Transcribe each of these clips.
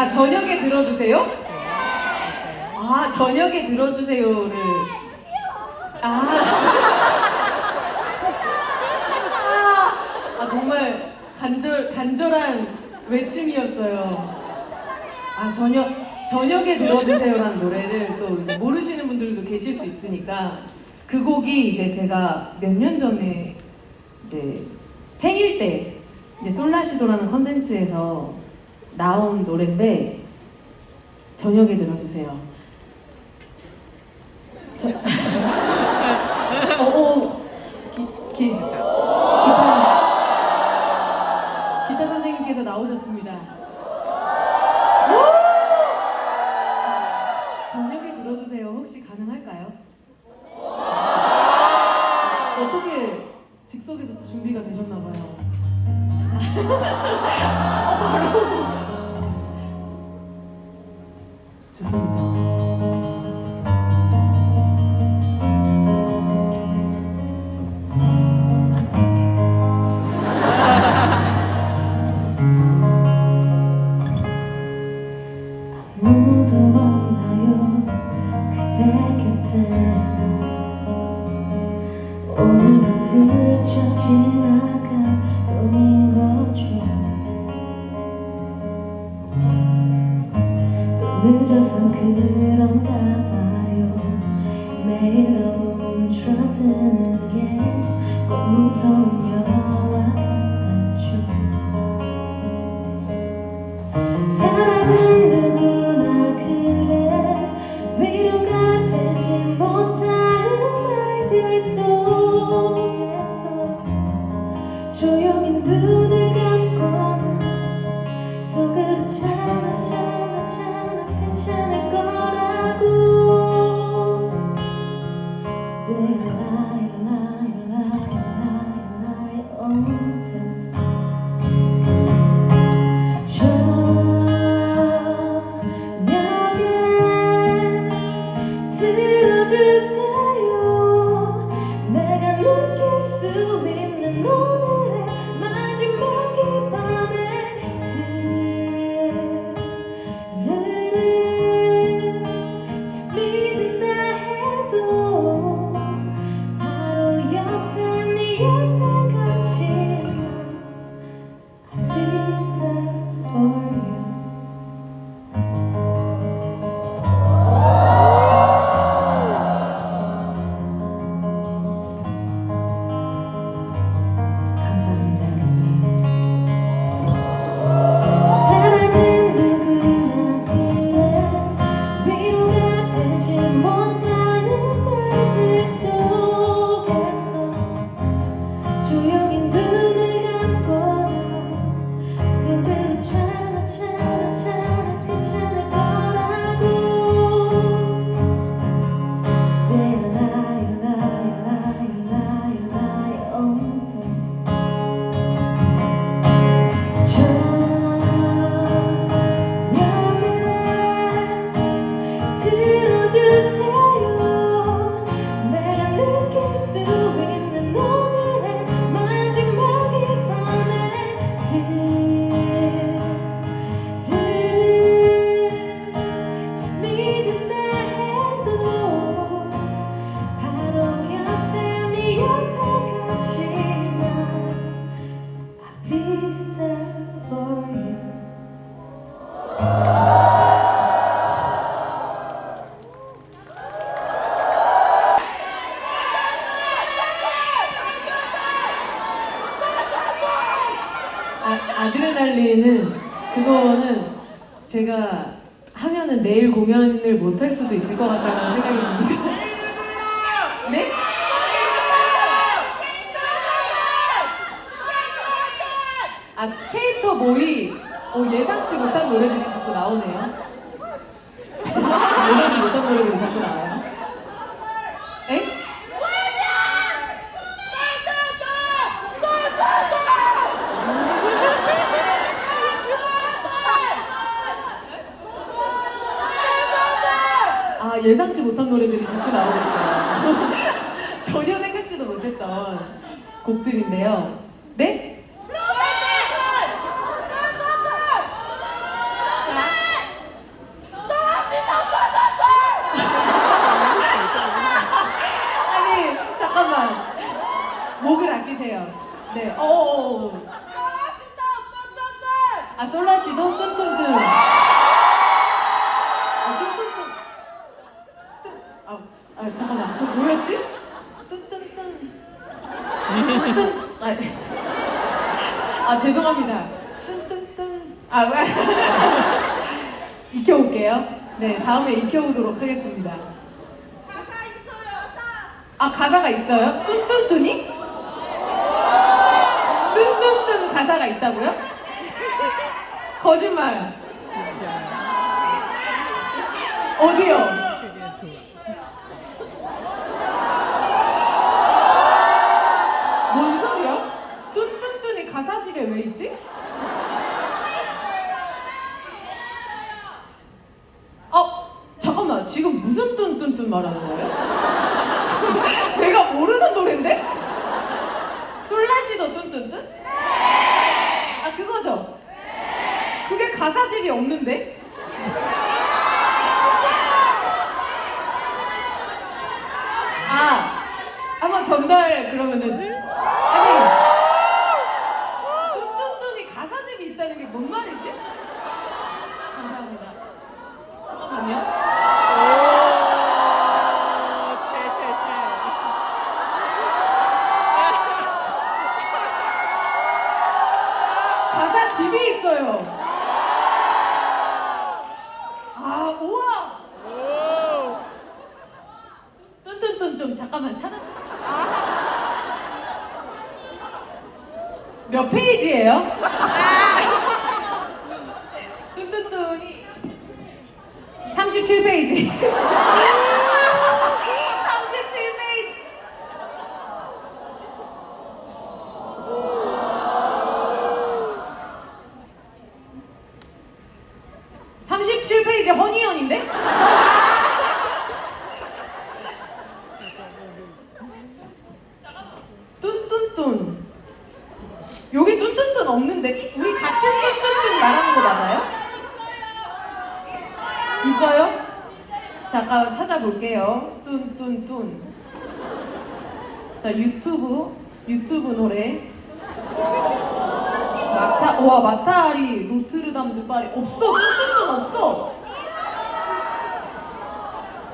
아 저녁에 들어주세요? 아 저녁에 들어주세요를 아, 아, 아 정말 간절 간절한 외침이었어요. 아 저녁 저녁에 들어주세요라는 노래를 또 이제 모르시는 분들도 계실 수 있으니까 그 곡이 이제 제가 몇 년 전에 이제 생일 때 이제 솔라시도라는 컨텐츠에서 나온 노래인데 저녁에 들어주세요. 저, 어, 어, 기, 기, 기타 기타 선생님께서 나오셨습니다. 우! 저녁에 들어주세요. 혹시 가능할까요? 어떻게 즉석에서 또 준비가 되셨나봐요. 바로 늦어서 그런가 봐요. 매일 너무 움츠러드는 게 꼭 무서운 영 자꾸 나오네요. 예상치 못한 노래들이 자꾸 나와요. 에? 아 예상치 못한 노래들이 자꾸 나오고 있어요. 전혀 생각지도 못했던 곡들인데요. 네? 목을 아끼세요. 네. 어어어. 아 솔라시도 뚠뚠뚠. 아 뚠뚠뚠. 뚠. 아, 아 잠깐만. 그 뭐였지? 뚠뚠뚠. 뚠. 아, 아 죄송합니다. 뚠뚠뚠. 아 왜? 익혀올게요. 네 다음에 익혀오도록 하겠습니다. 아 가사가 있어요? 뚠뚠뚠이? 뚠뚠뚠 가사가 있다고요? 거짓말. 어디요? 뭔 소리야? 뚠뚠뚠이 가사집에 왜 있지? 어 잠깐만 지금 무슨 뚠뚠뚠 말하는 거예요? 내가 모르는 노래인데? 솔라시도 뚠뚠뚠? 아 그거죠? 그게 가사집이 없는데? 아 한번 전달 그러면은 아니 뚠뚠뚠이 가사집이 있다는 게 뭔 말이지? 감사합니다 잠깐만요 오, 채, 채, 채. 가사 집이 있어요. 아, 우와! 오, 뚠뚠뚠 좀 잠깐만 찾아. 몇 페이지예요? 뚠뚠뚠이 37페이지. 37페이지. 삼십칠 페이지 허니언인데? 뚠뚠뚠 여기 뚠뚠뚠 없는데 우리 같은 뚠뚠뚠 말하는 거 맞아요? 있어요? 잠깐 찾아볼게요. 뚠뚠뚠. 자 유튜브 유튜브 노래. 마타 와 마타리 노트르담 드 파리. 없어 뚠뚠뚠 없어.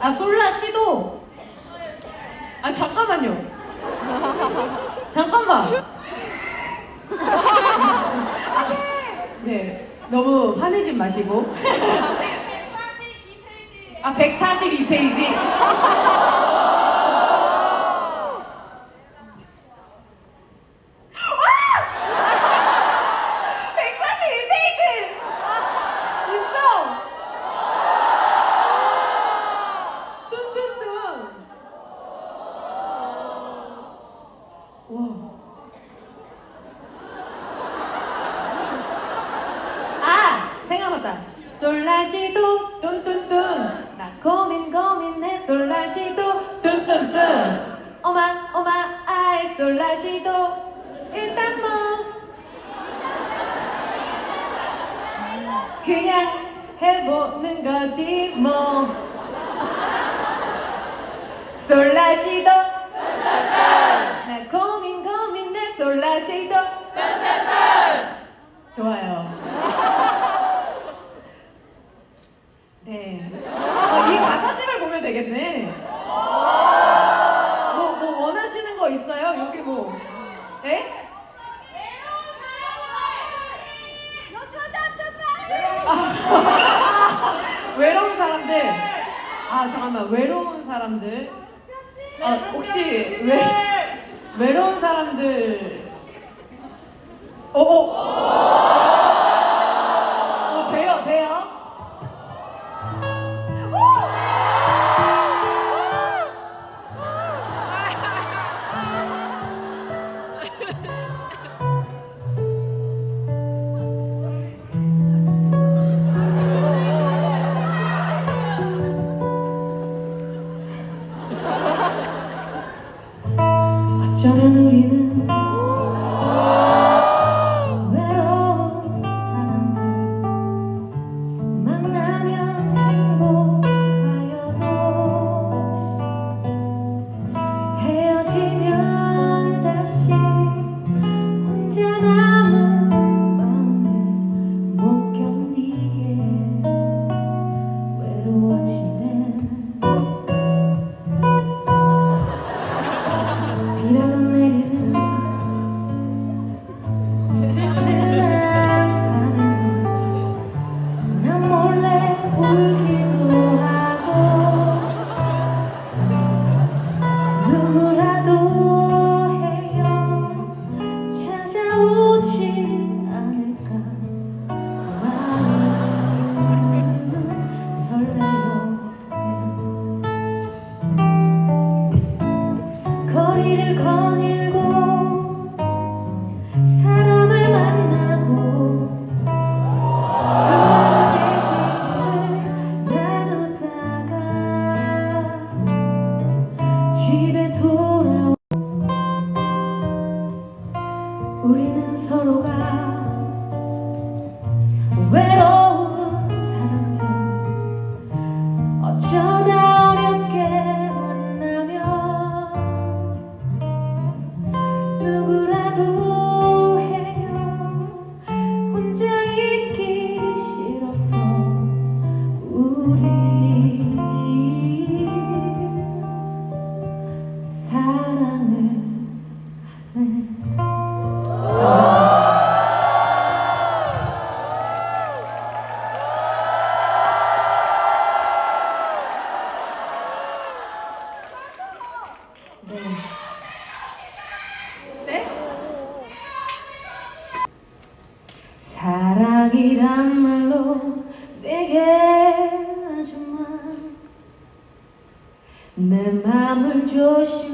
아 솔라 시도. 아 잠깐만요. 잠깐만. 아, 네 너무 화내지 마시고 아 142페이지 와! 142페이지 있어 뚠뚠뚠 와. 아 생각났다. 솔라시도 뚠뚠뚠 나 고민 고민해 솔라시도 뚠뚠뚠 오마 오마 아이 솔라시도 일단 뭐 그냥 해보는 거지 뭐 솔라시도 나 고민 고민해 솔라시도 좋아요 네. 어, 이 가사집을 보면 되겠네 뭐, 뭐 원하시는 거 있어요? 여기 뭐 네? 아, 외로운 사람들. 아 잠깐만. 외로운 사람들. 아 혹시 외 외로운 사람들. 어어 서로가 외로운 맘을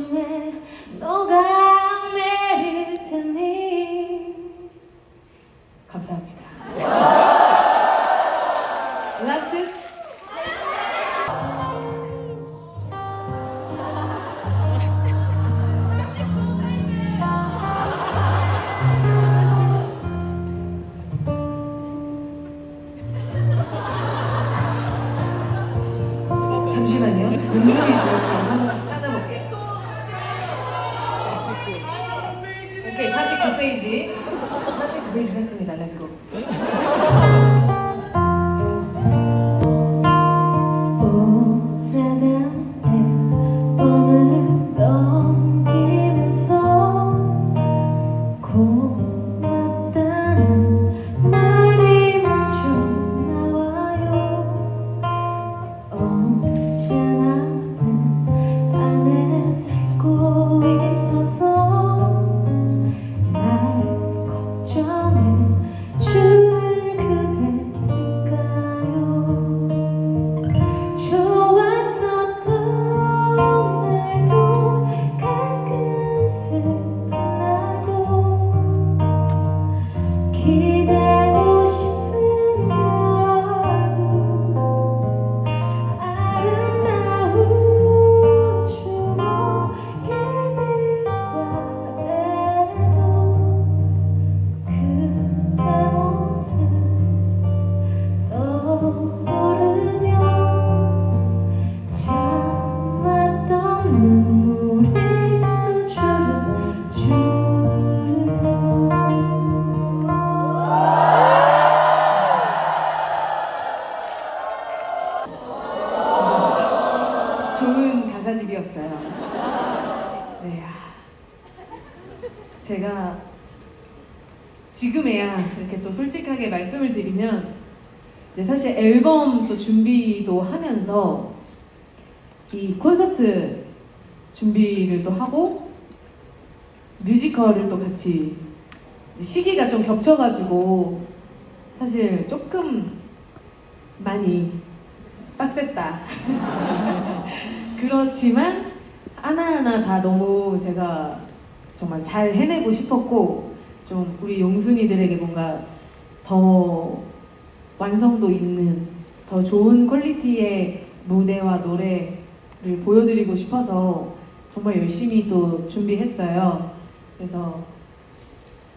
솔직하게 말씀을 드리면 네, 사실 앨범 또 준비도 하면서 이 콘서트 준비를 또 하고 뮤지컬을 또 같이 시기가 좀 겹쳐가지고 사실 조금 많이 빡셌다. 그렇지만 하나하나 다 너무 제가 정말 잘 해내고 싶었고 좀 우리 용순이들에게 뭔가 더 완성도 있는 더 좋은 퀄리티의 무대와 노래를 보여드리고 싶어서 정말 열심히 또 준비했어요. 그래서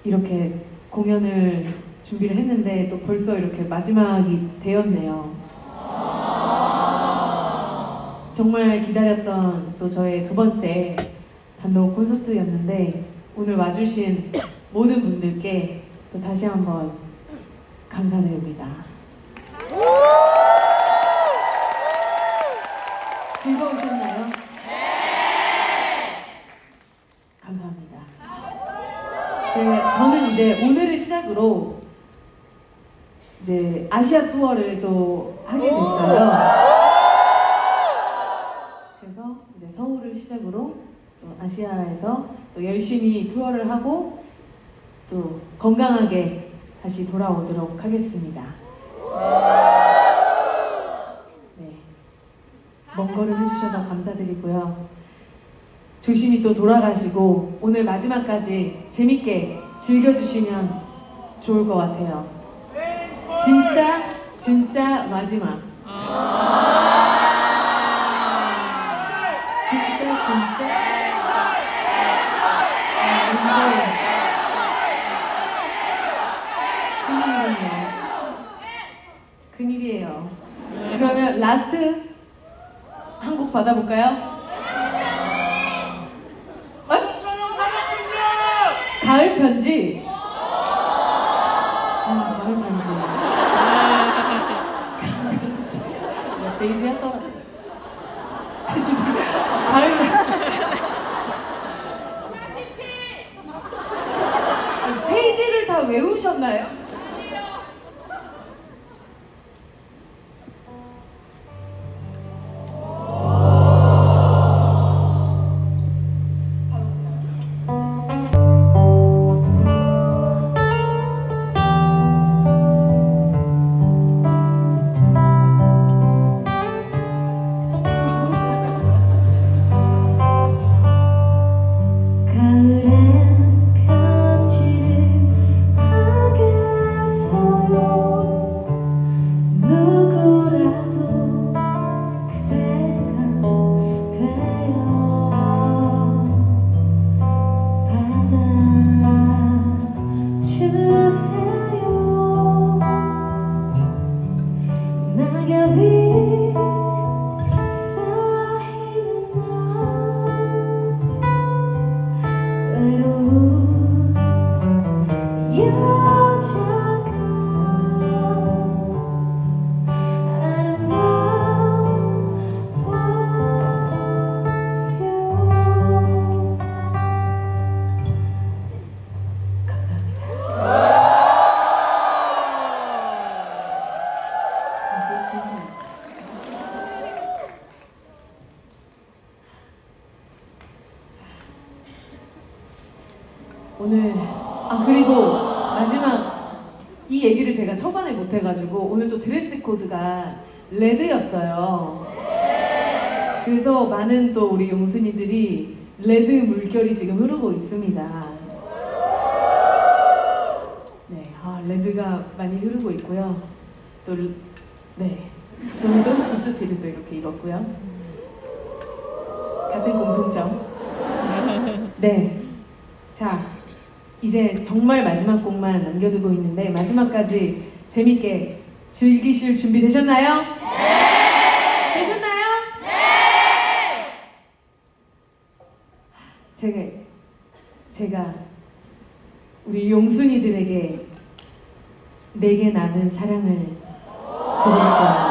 이렇게 공연을 준비를 했는데 또 벌써 이렇게 마지막이 되었네요. 정말 기다렸던 또 저의 두 번째 단독 콘서트였는데 오늘 와주신 모든 분들께 또 다시 한번 감사드립니다. 즐거우셨나요? 감사합니다. 제, 저는 이제 오늘을 시작으로 이제 아시아 투어를 또 하게 됐어요. 그래서 이제 서울을 시작으로 또 아시아에서 또 열심히 투어를 하고 또 건강하게 다시 돌아오도록 하겠습니다. 네. 먼 걸음 해주셔서 감사드리고요. 조심히 또 돌아가시고 오늘 마지막까지 재밌게 즐겨주시면 좋을 것 같아요. 진짜, 진짜 마지막. 진짜, 진짜. 아, 큰일이에요. 그러면 라스트 한 곡 받아볼까요? 어? 가을 편지. 아 가을 편지. 가을 편지. 몇 페이지였더라? 다시 어, 가을. 아니, 페이지를 다 외우셨나요? 오늘 또 드레스 코드가 레드였어요. 그래서 많은 또 우리 용순이들이 레드 물결이 지금 흐르고 있습니다. 네, 아, 레드가 많이 흐르고 있고요. 또 네, 또 부츠티를 또 이렇게 입었고요. 같은 공통점. 네, 자. 이제 정말 마지막 곡만 남겨두고 있는데 마지막까지 재밌게 즐기실 준비 되셨나요? 네! 되셨나요? 네! 제가 제가 우리 용순이들에게 내게 남은 사랑을 드릴 거예요.